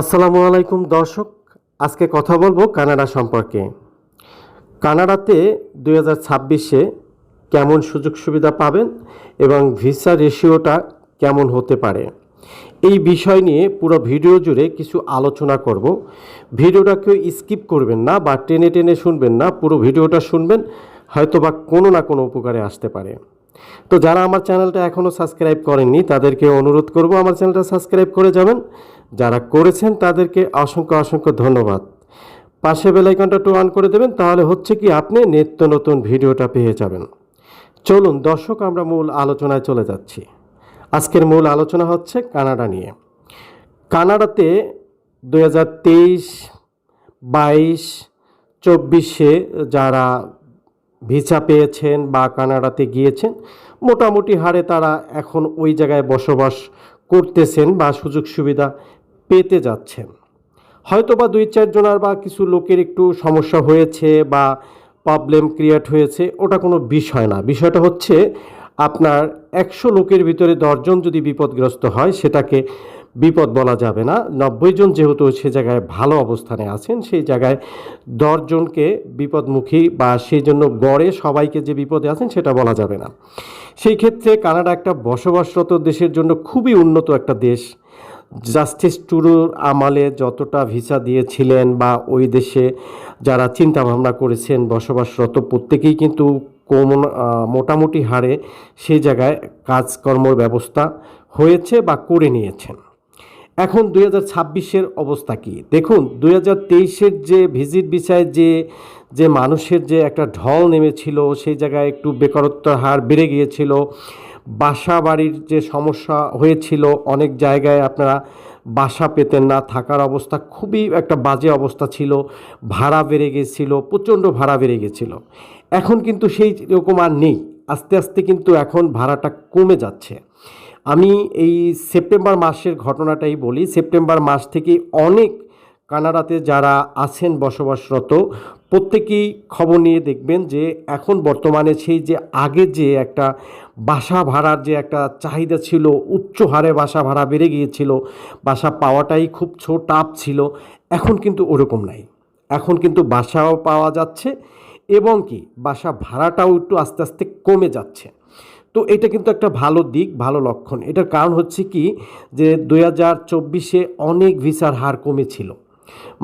আসসালামু আলাইকুম দর্শক, আজকে কথা বলব কানাডা সম্পর্কে। কানাডাতে দুই হাজার ছাব্বিশে কেমন সুযোগ সুবিধা পাবেন এবং ভিসা রেশিওটা কেমন হতে পারে? এই বিষয় নিয়ে পুরো ভিডিও জুড়ে কিছু আলোচনা করব। ভিডিওটা কেউ স্কিপ করবেন না বা টেনে টেনে শুনবেন না, পুরো ভিডিওটা শুনবেন হয়তো বা কোনো না কোনো উপকারে আসতে পারে। তো যারা আমার চ্যানেলটা এখনও সাবস্ক্রাইব করেননি, তাদেরকে অনুরোধ করব আমার চ্যানেলটা সাবস্ক্রাইব করে যাবেন। যারা করেছেন, তাদেরকে অসংখ্য অসংখ্য ধন্যবাদ। পাশে বেলাইকনটা টু অন করে দেবেন, তাহলে হচ্ছে কি আপনি নিত্য নতুন ভিডিওটা পেয়ে যাবেন। চলুন, দর্শক, আমরা মূল আলোচনায় চলে যাচ্ছি। আজকের মূল আলোচনা হচ্ছে কানাডা নিয়ে। কানাডাতে দু হাজার তেইশ, বাইশ, চব্বিশে যারা ভিসা পেয়েছেন বা কানাডাতে গিয়েছেন, মোটামুটি হারে তারা এখন ওই জায়গায় বসবাস করতেছেন বা সুযোগ সুবিধা পেতে যাচ্ছেন। হয়তো বা দুই চারজনের বা কিছু লোকের একটু সমস্যা হয়েছে বা প্রবলেম ক্রিয়েট হয়েছে, ওটা কোনো বিষয় না। বিষয়টা হচ্ছে, আপনার একশো লোকের ভিতরে দশজন যদি বিপদগ্রস্ত হয়, সেটাকে বিপদ বলা যাবে না। নব্বই জন যেহেতু সে জায়গায় ভালো অবস্থানে আছেন, সেই জায়গায় দশজনকে বিপদমুখী বা সেই জন্য গড়ে সবাইকে যে বিপদে আছেন সেটা বলা যাবে না। সেই ক্ষেত্রে কানাডা একটা বসবাসরত দেশের জন্য খুবই উন্নত একটা দেশ। জাস্টিস টুরুর আমালে যতটা ভিসা দিয়েছিলেন বা ওই দেশে যারা চিন্তা ভাবনা করেছেন বসবাসরত প্রত্যেকেই কিন্তু কোমন মোটামুটি হারে সেই জায়গায় কাজকর্মর ব্যবস্থা হয়েছে বা করে নিয়েছেন। এখন দুই হাজার ছাব্বিশের অবস্থা কি? দেখুন, দুই হাজার তেইশের যে ভিজিট বিষয়ে যে যে মানুষের যে একটা ঢল নেমেছিল, সেই জায়গায় একটু বেকারত্বের হার বেড়ে গিয়েছিল বাসা বাড়ির যে সমস্যা হয়েছিল, অনেক জায়গায় আপনারা বাসা পেতেন না, থাকার অবস্থা খুবই একটা বাজে অবস্থা ছিল, ভাড়া বেড়ে গেছিল প্রচণ্ড ভাড়া বেড়ে গেছিল এখন কিন্তু সেই রকম আর নেই, আস্তে আস্তে কিন্তু এখন ভাড়াটা কমে যাচ্ছে। আমি এই সেপ্টেম্বর মাসের ঘটনাটাই বলি। সেপ্টেম্বর মাস থেকে অনেক কানাডাতে যারা আছেন বসবাসরত, প্রত্যেকেই খবর নিয়ে দেখবেন যে এখন বর্তমানে সেই যে আগে যে একটা বাসা ভাড়ার যে একটা চাহিদা ছিল, উচ্চ হারে বাসা ভাড়া বেড়ে গিয়েছিল, বাসা পাওয়াটাই খুব ছো টাপ ছিল, এখন কিন্তু ওরকম নাই। এখন কিন্তু বাসাও পাওয়া যাচ্ছে এবং কি বাসা ভাড়াটাও একটু আস্তে আস্তে কমে যাচ্ছে। তো এটা কিন্তু একটা ভালো দিক, ভালো লক্ষণ। এটার কারণ হচ্ছে কি যে দুই হাজার চব্বিশে অনেক ভিসার হার কমেছিল।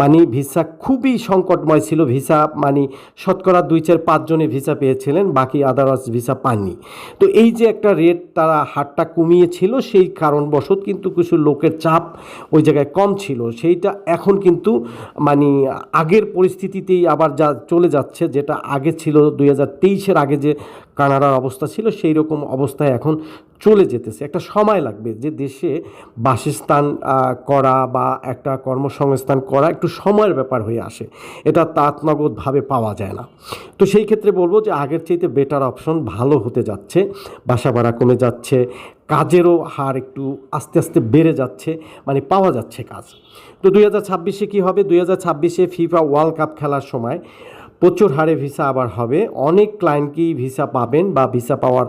মানে ভিসা খুবই সংকটময় ছিল। ভিসা মানে শতকরা দুই চার পাঁচজনে ভিসা পেয়েছিলেন, বাকি আদারওয়াইজ ভিসা পাননি। তো এই যে একটা রেট তারা হারটা কমিয়েছিল, সেই কারণবশত কিন্তু কিছু লোকের চাপ ওই জায়গায় কম ছিল। সেইটা এখন কিন্তু মানে আগের পরিস্থিতিতেই আবার যা চলে যাচ্ছে, যেটা আগে ছিল দুই হাজার তেইশের আগে যে কানাডার অবস্থা ছিল, সেই রকম অবস্থায় এখন চলে যেতেছে, একটা সময় লাগবে যে দেশে বাসস্থান করা বা একটা কর্মসংস্থান করা একটু সময়ের ব্যাপার হয়ে আসে, এটা তাৎনগতভাবে পাওয়া যায় না। তো সেই ক্ষেত্রে বলব যে আগের চাইতে বেটার অপশন ভালো হতে যাচ্ছে, বাসা ভাড়া কমে যাচ্ছে, কাজেরও হার একটু আস্তে আস্তে বেড়ে যাচ্ছে মানে পাওয়া যাচ্ছে কাজ। তো দুই হাজার ছাব্বিশে কী হবে? দুই হাজার ছাব্বিশে ফিফা ওয়ার্ল্ড কাপ খেলার সময় প্রচুর হারে ভিসা আবার হবে। অনেক ক্লায়েন্টকেই ভিসা পাবেন বা ভিসা পাওয়ার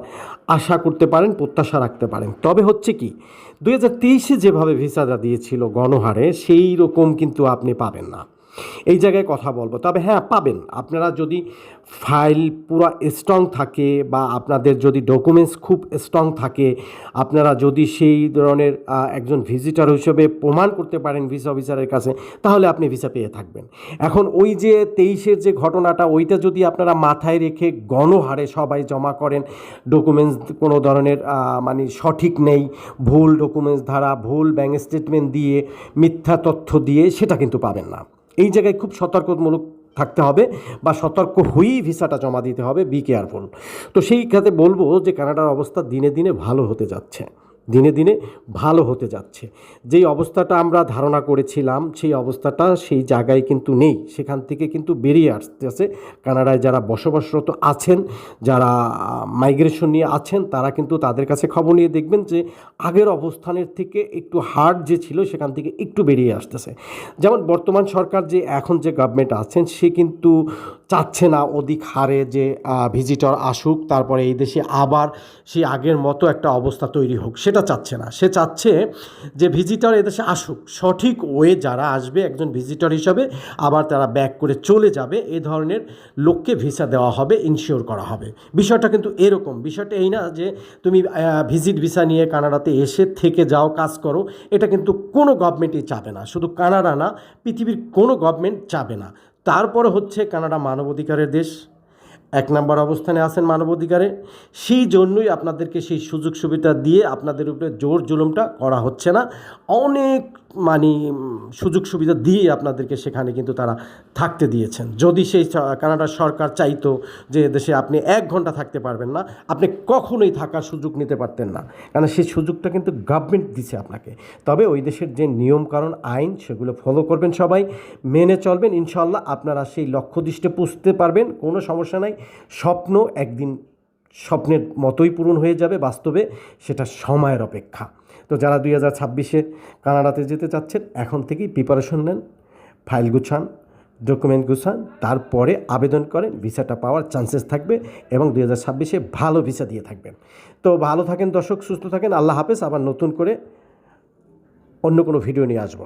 আশা করতে পারেন, প্রত্যাশা রাখতে পারেন। তবে হচ্ছে কি দু হাজার তেইশে যেভাবে ভিসাটা দিয়েছিল গণহারে, সেই রকম কিন্তু আপনি পাবেন না। এই জায়গায় কথা বলব। তবে হ্যাঁ পাবেন। আপনারা যদি ফাইল পুরো স্ট্রং থাকে বা আপনাদের যদি ডকুমেন্টস খুব স্ট্রং থাকে, আপনারা যদি সেই ধরনের একজন ভিজিটর হিসেবে প্রমাণ করতে পারেন ভিসা অফিসারের কাছে, তাহলে আপনি ভিসা পেয়ে থাকবেন। এখন ওই যে তেইশের যে ঘটনাটা, ওইটা যদি আপনারা মাথায় রেখে গণহারে সবাই জমা করেন ডকুমেন্টস কোনো ধরনের মানে সঠিক নেই, ভুল ডকুমেন্টস ধারা, ভুল ব্যাঙ্ক স্টেটমেন্ট দিয়ে, মিথ্যা তথ্য দিয়ে, সেটা কিন্তু পাবেন না। এই জায়গায় খুব সতর্কমূলক থাকতে হবে বা সতর্ক হয়েই ভিসাটা জমা দিতে হবে বি কেয়ারফুল তো সেই খাতে বলব যে কানাডার অবস্থা দিনে দিনে ভালো হতে যাচ্ছে। দিনে দিনে ভালো হতে যাচ্ছে। যেই অবস্থাটা আমরা ধারণা করেছিলাম, সেই অবস্থাটা সেই জায়গায় কিন্তু নেই। সেখান থেকে কিন্তু বেরিয়ে আসতেছে। কানাডায় যারা বসবাসরত আছেন, যারা মাইগ্রেশন নিয়ে আছেন, তারা কিন্তু তাদের কাছে খবর নিয়ে দেখবেন যে আগের অবস্থানের থেকে একটু হার্ড যে ছিল, সেখান থেকে একটু বেরিয়ে আসতেছে। যেমন বর্তমান সরকার যে এখন যে গভর্নমেন্ট আছেন, সে কিন্তু চাচ্ছে না অধিক হারে যে ভিজিটর আসুক, তারপরে এই দেশে আবার সেই আগের মতো একটা অবস্থা তৈরি হোক। সে সেটা চাচ্ছে না। সে চাচ্ছে যে ভিজিটর এদেশে আসুক। সঠিক ওয়ে যারা আসবে, একজন ভিজিটর হিসাবে আবার তারা ব্যাক করে চলে যাবে, এ ধরনের লোককে ভিসা দেওয়া হবে ইনশিওর করা হবে। বিষয়টা কিন্তু এরকম। বিষয়টা এই না যে তুমি ভিজিট ভিসা নিয়ে কানাডাতে এসে থেকে যাও, কাজ করো, এটা কিন্তু কোনো গভর্নমেন্টই চাবে না। শুধু কানাডা না, পৃথিবীর কোনো গভর্নমেন্ট চাবে না। তারপরে হচ্ছে কানাডা মানবাধিকারের দেশ। এক নম্বর অবস্থানে আছেন মানবাধিকারে। সেই জন্যই আপনাদেরকে সেই সুযোগ সুবিধা দিয়ে আপনাদের উপরে জোর জুলুমটা করা হচ্ছে না। অনেক মানে সুযোগ সুবিধা দিয়ে আপনাদেরকে সেখানে কিন্তু তারা থাকতে দিয়েছেন। যদি সেই কানাডার সরকার চাইতো যে দেশে আপনি এক ঘণ্টা থাকতে পারবেন না, আপনি কখনোই থাকার সুযোগ নিতে পারতেন না। কারণ সেই সুযোগটা কিন্তু গভর্নমেন্ট দিছে আপনাকে। তবে ওই দেশের যে নিয়মকানুন, আইন, সেগুলো ফলো করবেন সবাই, মেনে চলবেন ইনশাল্লাহ আপনারা সেই লক্ষ্য দৃষ্টে পুষতে পারবেন, কোনো সমস্যা নাই। স্বপ্ন একদিন স্বপ্নের মতোই পূরণ হয়ে যাবে বাস্তবে, সেটা সময়ের অপেক্ষা। তো যারা দুই হাজার ছাব্বিশে কানাডাতে যেতে চাচ্ছেন, এখন থেকেই প্রিপারেশন নেন ফাইল গুছান ডকুমেন্ট গুছান, তারপরে আবেদন করেন ভিসাটা পাওয়ার চান্সেস থাকবে এবং দুই হাজার ছাব্বিশে ভালো ভিসা দিয়ে থাকবেন। তো ভালো থাকেন দর্শক, সুস্থ থাকেন, আল্লাহ হাফেজ, আবার নতুন করে অন্য কোনো ভিডিও নিয়ে আসব।